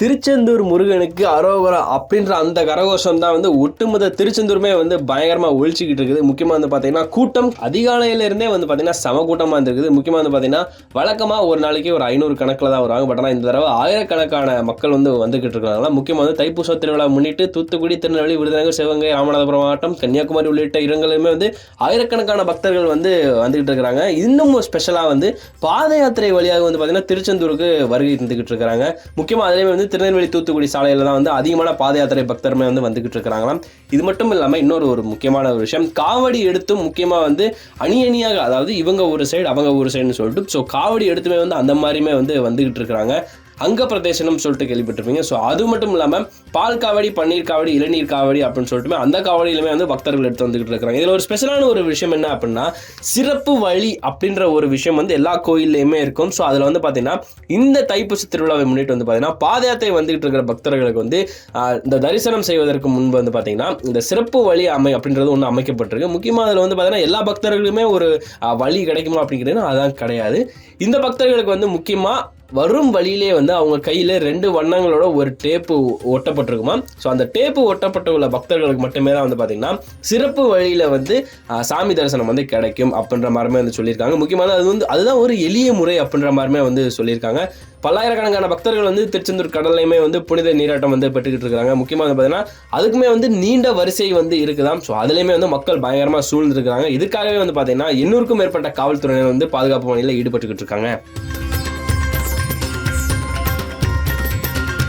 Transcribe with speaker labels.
Speaker 1: திருச்செந்தூர் முருகனுக்கு அரோகரம் அப்படின்ற அந்த கரகோஷம் தான் வந்து ஒட்டுமொத்த திருச்செந்தூருமே வந்து பயங்கரமாக ஒழிச்சிக்கிட்டு இருக்குது. முக்கியமாக வந்து பார்த்தீங்கன்னா கூட்டம் அதிகாலையிலேருந்தே வந்து பார்த்தீங்கன்னா சம கூட்டமாக இருந்திருக்குது. முக்கியமாக வந்து பார்த்தீங்கன்னா வழக்கமாக ஒரு நாளைக்கு ஒரு ஐநூறு கணக்கில் தான் வருவாங்க. பட் ஆனால் இந்த தடவை ஆயிரக்கணக்கான மக்கள் வந்து வந்துகிட்டு இருக்காங்களா முக்கியமாக வந்து தைப்பூச திருவிழா முன்னிட்டு தூத்துக்குடி திருநெல்வேலி விருதுநகர் சிவகங்கை ராமநாதபுரம் மாவட்டம் கன்னியாகுமரி உள்ளிட்ட இடங்களுமே வந்து ஆயிரக்கணக்கான பக்தர்கள் வந்து வந்துகிட்டு இருக்கிறாங்க. இன்னும் ஸ்பெஷலாக வந்து பாத யாத்திரை வழியாக வந்து பார்த்தீங்கன்னா திருச்செந்தூருக்கு வருகை தந்துக்கிட்டு இருக்கிறாங்க. முக்கியமாக அதுலேயுமே வந்து திருநெல்வேலி தூத்துக்குடி சாலையில் தான் வந்து அதிகமான பாத யாத்திரை பக்தருமே வந்து வந்துகிட்டு இருக்கிறாங்களாம். இது மட்டும் இல்லாமல் இன்னொரு ஒரு முக்கியமான ஒரு விஷயம். காவடி எடுத்தும் முக்கியமாக வந்து அணி அணியாக அதாவது இவங்க ஒரு சைடு அவங்க ஒரு சைடுன்னு சொல்லிட்டு ஸோ காவடி எடுத்துமே வந்து அந்த மாதிரியுமே வந்து வந்துகிட்டு இருக்கிறாங்க. அங்க பிரதேசனம் சொல்லிட்டு கேள்விப்பட்டிருப்பீங்க. ஸோ அது மட்டும் இல்லாமல் பால் காவடி பன்னீர் காவடி இளநீர் காவடி அப்படின்னு சொல்லிட்டு அந்த காவடியிலுமே வந்து பக்தர்கள் எடுத்து வந்துகிட்டு இருக்கிறாங்க. இதில் ஒரு ஸ்பெஷலான ஒரு விஷயம் என்ன அப்படின்னா சிறப்பு வழி அப்படின்ற ஒரு விஷயம் வந்து எல்லா கோயில்லையுமே இருக்கும். ஸோ அதில் வந்து பார்த்தீங்கன்னா இந்த தைப்பூச திருவிழாவை முன்னிட்டு வந்து பார்த்தீங்கன்னா பாதயாத்தை வந்துகிட்டு இருக்கிற பக்தர்களுக்கு வந்து இந்த தரிசனம் செய்வதற்கு முன்பு வந்து பார்த்தீங்கன்னா இந்த சிறப்பு வழி அமை அப்படின்றது ஒன்று அமைக்கப்பட்டிருக்கு. முக்கியமாக அதில் வந்து பார்த்தீங்கன்னா எல்லா பக்தர்களுக்குமே ஒரு வழி கிடைக்குமா அப்படிங்கிறது அதான் கிடையாது. இந்த பக்தர்களுக்கு வந்து முக்கியமாக வரும் வழியிலே வந்து அவங்க கையில் ரெண்டு வண்ணங்களோட ஒரு டேப்பு ஒட்டப்பட்டிருக்குமா? ஸோ அந்த டேப்பு ஒட்டப்பட்ட உள்ள பக்தர்களுக்கு மட்டுமே தான் வந்து பார்த்தீங்கன்னா சிறப்பு வழியில் வந்து சாமி தரிசனம் வந்து கிடைக்கும் அப்படின்ற மாதிரிமே வந்து சொல்லியிருக்காங்க. முக்கியமான அது வந்து அதுதான் ஒரு எளிய முறை அப்படின்ற மாதிரிமே வந்து சொல்லியிருக்காங்க. பல்லாயிரக்கணக்கான பக்தர்கள் வந்து திருச்செந்தூர் கடல்லையுமே வந்து புனித நீராட்டம் வந்து பெற்றுக்கிட்டு இருக்காங்க முக்கியமாக வந்து பார்த்தீங்கன்னா அதுக்குமே வந்து நீண்ட வரிசை வந்து இருக்குதாம். ஸோ அதுலேயுமே வந்து மக்கள் பயங்கரமாக சூழ்ந்துருக்காங்க இதுக்காகவே வந்து பார்த்தீங்கன்னா எண்ணூறுக்கும் மேற்பட்ட காவல்துறையினர் வந்து பாதுகாப்பு பணியில் ஈடுபட்டுக்கிட்டு இருக்காங்க.